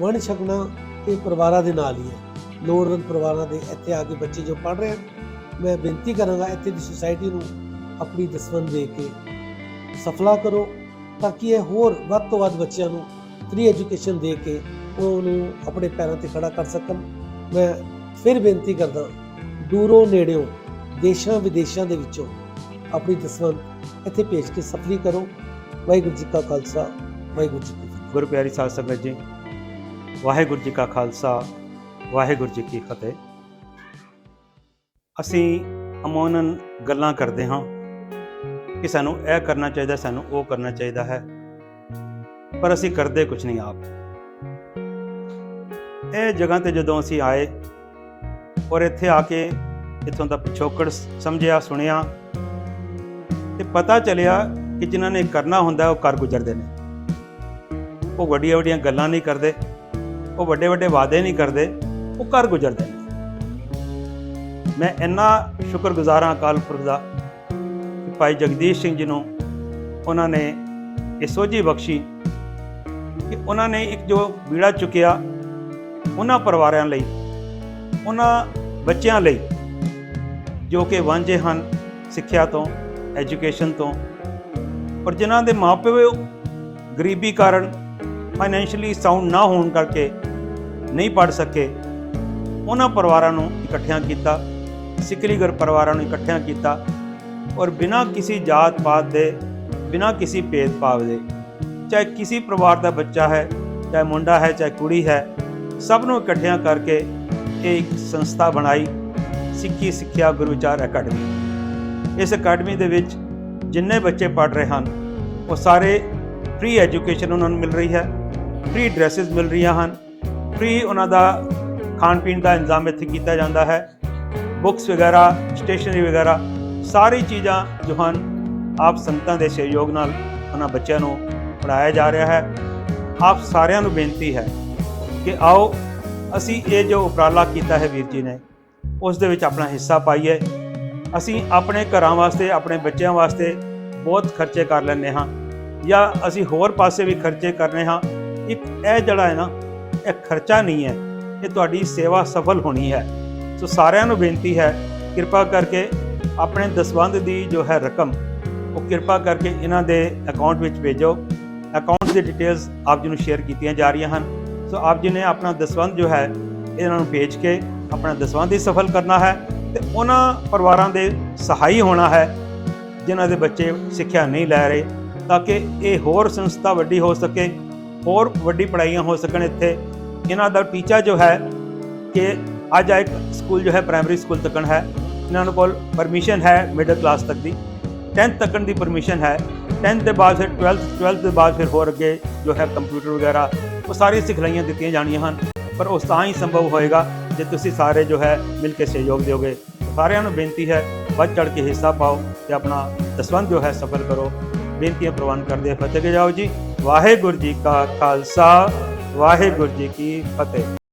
[SPEAKER 4] ਵੰਡ ਛਕਣਾ ਇਹ ਪਰਿਵਾਰਾਂ ਦੇ ਨਾਲ ਹੀ ਹੈ। ਲੋੜਵੰਦ ਪਰਿਵਾਰਾਂ ਦੇ ਇੱਥੇ ਆ ਕੇ ਬੱਚੇ ਜੋ ਪੜ ਰਹੇ ਹਨ, ਮੈਂ ਬੇਨਤੀ ਕਰਾਂਗਾ ਇੱਥੇ ਦੀ ਸੁਸਾਇਟੀ ਨੂੰ ਆਪਣੀ ਦਸਵੰਦ ਦੇ ਕੇ ਸਫਲਾ ਕਰੋ ਤਾਂ ਕਿ ਇਹ ਹੋਰ ਵੱਧ ਤੋਂ ਵੱਧ ਬੱਚਿਆਂ ਨੂੰ ਫ੍ਰੀ ਐਜੂਕੇਸ਼ਨ ਦੇ ਕੇ ਉਹਨੂੰ ਆਪਣੇ ਪੈਰਾਂ ਤੇ ਖੜਾ ਕਰ ਸਕਣ। ਮੈਂ ਫਿਰ ਬੇਨਤੀ ਕਰਦਾ, ਦੂਰੋਂ ਨੇੜਿਓਂ ਦੇਸ਼ਾਂ ਵਿਦੇਸ਼ਾਂ ਦੇ ਵਿੱਚੋਂ ਆਪਣੀ ਦਸਵੰਦ ਇੱਥੇ ਭੇਜ ਕੇ ਸਫਲੀ ਕਰੋ। ਵਾਹਿਗੁਰੂ ਜੀ ਕਾ ਖਾਲਸਾ, ਵਾਹਿਗੁਰੂ ਜੀ ਕੀ
[SPEAKER 7] ਗੁਰੂ ਪਿਆਰੀ ਸਾਧ ਸੰਗਤ ਜੀ, ਵਾਹਿਗੁਰੂ ਜੀ ਕਾ ਖਾਲਸਾ, ਵਾਹਿਗੁਰੂ ਜੀ ਕੀ ਫਤਿਹ। ਅਸੀਂ ਅਮੋਨਨ ਗੱਲਾਂ ਕਰਦੇ ਹਾਂ। ਕਿ ਸਾਨੂੰ ਇਹ ਕਰਨਾ ਚਾਹੀਦਾ, ਸਾਨੂੰ ਉਹ ਕਰਨਾ ਚਾਹੀਦਾ ਹੈ। ਪਰ ਅਸੀਂ ਕਰਦੇ ਕੁਝ ਨਹੀਂ ਆਪ। ਇਹ ਜਗ੍ਹਾ ਤੇ ਜਦੋਂ ਅਸੀਂ ਆਏ ਔਰ ਇੱਥੇ ਆ ਕੇ ਇੱਥੋਂ ਦਾ ਪਿਛੋਕੜ ਸਮਝਿਆ, ਸੁਣਿਆ, ਤੇ ਪਤਾ ਚੱਲਿਆ ਕਿ ਜਿਨ੍ਹਾਂ ਨੇ ਕਰਨਾ ਹੁੰਦਾ ਉਹ ਕਰ ਗੁਜ਼ਰਦੇ ਨੇ। ਉਹ ਵੱਡੀਆਂ ਵੱਡੀਆਂ ਗੱਲਾਂ ਨਹੀਂ ਕਰਦੇ, ਉਹ ਵੱਡੇ ਵੱਡੇ ਵਾਅਦੇ ਨਹੀਂ ਕਰਦੇ, ਉਹ ਕਰ ਗੁਜ਼ਰਦੇ ਨੇ। ਮੈਂ ਇੰਨਾ ਸ਼ੁਕਰਗੁਜ਼ਾਰ ਹਾਂ ਅਕਾਲ ਪੁਰਖ ਦਾ ਭਾਈ ਜਗਦੀਸ਼ ਸਿੰਘ ਜੀ ਨੂੰ ਉਹਨਾਂ ਨੇ ਇਹ ਸੋਝੀ ਬਖਸ਼ੀ ਕਿ ਉਹਨਾਂ ਨੇ ਇੱਕ ਜੋ ਬੀੜਾ ਚੁੱਕਿਆ ਉਹਨਾਂ ਪਰਿਵਾਰਾਂ ਲਈ, ਉਹਨਾਂ ਬੱਚਿਆਂ ਲਈ ਜੋ ਕਿ ਵਾਂਝੇ ਹਨ ਸਿੱਖਿਆ ਤੋਂ, ਐਜੂਕੇਸ਼ਨ ਤੋਂ ਪਰ ਜਿਨ੍ਹਾਂ ਦੇ ਮਾਪੇ ਗਰੀਬੀ ਕਾਰਨ ਫਾਈਨੈਂਸ਼ੀਅਲੀ ਸਾਊਂਡ ਨਾ ਹੋਣ ਕਰਕੇ ਨਹੀਂ ਪੜ ਸਕੇ, ਉਹਨਾਂ ਪਰਿਵਾਰਾਂ ਨੂੰ ਇਕੱਠਿਆਂ ਕੀਤਾ ਸਿੱਖਲੀ ਗੁਰ ਪਰਿਵਾਰਾਂ ਨੂੰ ਇਕੱਠਿਆਂ ਕੀਤਾ ਔਰ ਬਿਨਾਂ ਕਿਸੇ ਜਾਤ ਪਾਤ ਦੇ, ਬਿਨਾਂ ਕਿਸੇ ਭੇਦਭਾਵ ਦੇ, ਚਾਹੇ ਕਿਸੇ ਪਰਿਵਾਰ ਦਾ ਬੱਚਾ ਹੈ, ਚਾਹੇ ਮੁੰਡਾ ਹੈ, ਚਾਹੇ ਕੁੜੀ ਹੈ, ਸਭ ਨੂੰ ਇਕੱਠਿਆਂ ਕਰਕੇ ਇਹ ਇੱਕ ਸੰਸਥਾ ਬਣਾਈ ਸਿੱਖੀ ਸਿੱਖਿਆ ਗੁਰੂਚਾਰ ਅਕੈਡਮੀ। ਇਸ ਅਕੈਡਮੀ ਦੇ ਵਿੱਚ ਜਿੰਨੇ ਬੱਚੇ ਪੜ ਰਹੇ ਹਨ, ਉਹ ਸਾਰੇ ਫ੍ਰੀ ਐਜੂਕੇਸ਼ਨ ਉਹਨਾਂ ਨੂੰ ਮਿਲ ਰਹੀ ਹੈ ਫ੍ਰੀ ਡਰੈਸਸ ਮਿਲ ਰਹੀਆਂ ਹਨ ਫ੍ਰੀ ਉਹਨਾਂ ਦਾ ਖਾਣ ਪੀਣ ਦਾ ਇੰਤਜ਼ਾਮ ਇੱਥੇ ਕੀਤਾ ਜਾਂਦਾ ਹੈ ਬੁੱਕਸ ਵਗੈਰਾ ਸਟੇਸ਼ਨਰੀ ਵਗੈਰਾ ਸਾਰੀ ਚੀਜ਼ਾਂ ਜੋ ਹਨ, ਆਪ ਸੰਗਤਾਂ ਦੇ ਸਹਿਯੋਗ ਨਾਲ ਉਹਨਾਂ ਬੱਚਿਆਂ ਨੂੰ ਪੜਾਇਆ ਜਾ ਰਿਹਾ ਹੈ। ਆਪ ਸਾਰਿਆਂ ਨੂੰ ਬੇਨਤੀ ਹੈ ਕਿ ਆਓ, ਅਸੀਂ ਇਹ ਜੋ ਉਪਰਾਲਾ ਕੀਤਾ ਹੈ ਵੀਰ ਜੀ ਨੇ, ਉਸ ਦੇ ਵਿੱਚ ਆਪਣਾ ਹਿੱਸਾ ਪਾਈਏ। ਅਸੀਂ ਆਪਣੇ ਘਰਾਂ ਵਾਸਤੇ, ਆਪਣੇ ਬੱਚਿਆਂ ਵਾਸਤੇ ਬਹੁਤ ਖਰਚੇ ਕਰ ਲੈਂਦੇ ਹਾਂ ਜਾਂ ਅਸੀਂ ਹੋਰ ਪਾਸੇ ਵੀ ਖਰਚੇ ਕਰਨੇ ਹਾਂ। ਇੱਕ ਇਹ ਜਿਹੜਾ ਹੈ ਨਾ, ਇਹ ਖਰਚਾ ਨਹੀਂ ਹੈ, ਇਹ ਤੁਹਾਡੀ ਸੇਵਾ ਸਫਲ ਹੋਣੀ ਹੈ। ਸੋ ਸਾਰਿਆਂ ਨੂੰ ਬੇਨਤੀ ਹੈ, ਕਿਰਪਾ ਕਰਕੇ ਆਪਣੇ ਦਸਵੰਧ ਦੀ ਜੋ ਹੈ ਰਕਮ, ਉਹ ਕਿਰਪਾ ਕਰਕੇ ਇਹਨਾਂ ਦੇ ਅਕਾਊਂਟ ਵਿੱਚ ਭੇਜੋ। ਅਕਾਊਂਟ ਦੀ ਡਿਟੇਲਸ ਆਪ ਜੀ ਨੂੰ ਸ਼ੇਅਰ ਕੀਤੀਆਂ ਜਾ ਰਹੀਆਂ ਹਨ। ਸੋ ਆਪ ਜੀ ਨੇ ਆਪਣਾ ਦਸਵੰਧ ਜੋ ਹੈ, ਇਹਨਾਂ ਨੂੰ ਭੇਜ ਕੇ ਆਪਣਾ ਦਸਵੰਧ ਹੀ ਸਫਲ ਕਰਨਾ ਹੈ ਤੇ ਉਹਨਾਂ ਪਰਿਵਾਰਾਂ ਦੇ ਸਹਾਈ ਹੋਣਾ ਹੈ, ਜਿਨ੍ਹਾਂ ਦੇ ਬੱਚੇ ਸਿੱਖਿਆ ਨਹੀਂ ਲੈ ਰਹੇ, ਤਾਂ ਕਿ ਇਹ ਹੋਰ ਸੰਸਥਾ ਵੱਡੀ ਹੋ ਸਕੇ, ਹੋਰ ਵੱਡੀ ਪੜ੍ਹਾਈਆਂ ਹੋ ਸਕਣ ਇੱਥੇ। ਇਹਨਾਂ ਦਾ ਟੀਚਾ ਜੋ ਹੈ, ਕਿ ਅੱਜ ਇੱਕ ਸਕੂਲ ਜੋ ਹੈ ਪ੍ਰਾਇਮਰੀ ਸਕੂਲ ਤੱਕਣ ਹੈ। ਇਹਨਾਂ ਨੂੰ ਕੋਲ ਪਰਮਿਸ਼ਨ ਹੈ ਮਿਡਲ ਕਲਾਸ ਤੱਕ ਦੀ। 10th ਤੱਕਣ ਦੀ ਪਰਮਿਸ਼ਨ ਹੈ। 10th ਦੇ ਬਾਅਦ ਫਿਰ 12th 12th ਦੇ ਬਾਅਦ ਫਿਰ ਹੋਰ ਅੱਗੇ ਜੋ ਹੈ ਕੰਪਿਊਟਰ ਵਗੈਰਾ, ਉਹ ਸਾਰੀ ਸਿਖਲਾਈਆਂ ਦਿੱਤੀਆਂ ਜਾਣੀਆਂ ਹਨ। ਪਰ ਉਸ ਤਾਂ ਹੀ ਸੰਭਵ ਹੋਏਗਾ ਜੇ ਤੁਸੀਂ ਸਾਰੇ ਜੋ ਹੈ ਮਿਲ ਕੇ ਸਹਿਯੋਗ ਦਿਓਗੇ। ਸਾਰਿਆਂ ਨੂੰ ਬੇਨਤੀ ਹੈ, ਵੱਧ ਚੜ ਕੇ ਹਿੱਸਾ ਪਾਓ ਤੇ ਆਪਣਾ ਦਸਵੰਧ ਜੋ ਹੈ ਸਫਲ ਕਰੋ। ਬੇਨਤੀਆਂ ਪ੍ਰਵਾਨ ਕਰਦੇ ਫਤਿਹ ਕੇ ਜਾਓ ਜੀ। ਵਾਹਿਗੁਰੂ ਜੀ ਕਾ ਖਾਲਸਾ, ਵਾਹਿਗੁਰੂ ਜੀ ਕੀ ਫਤਿਹ।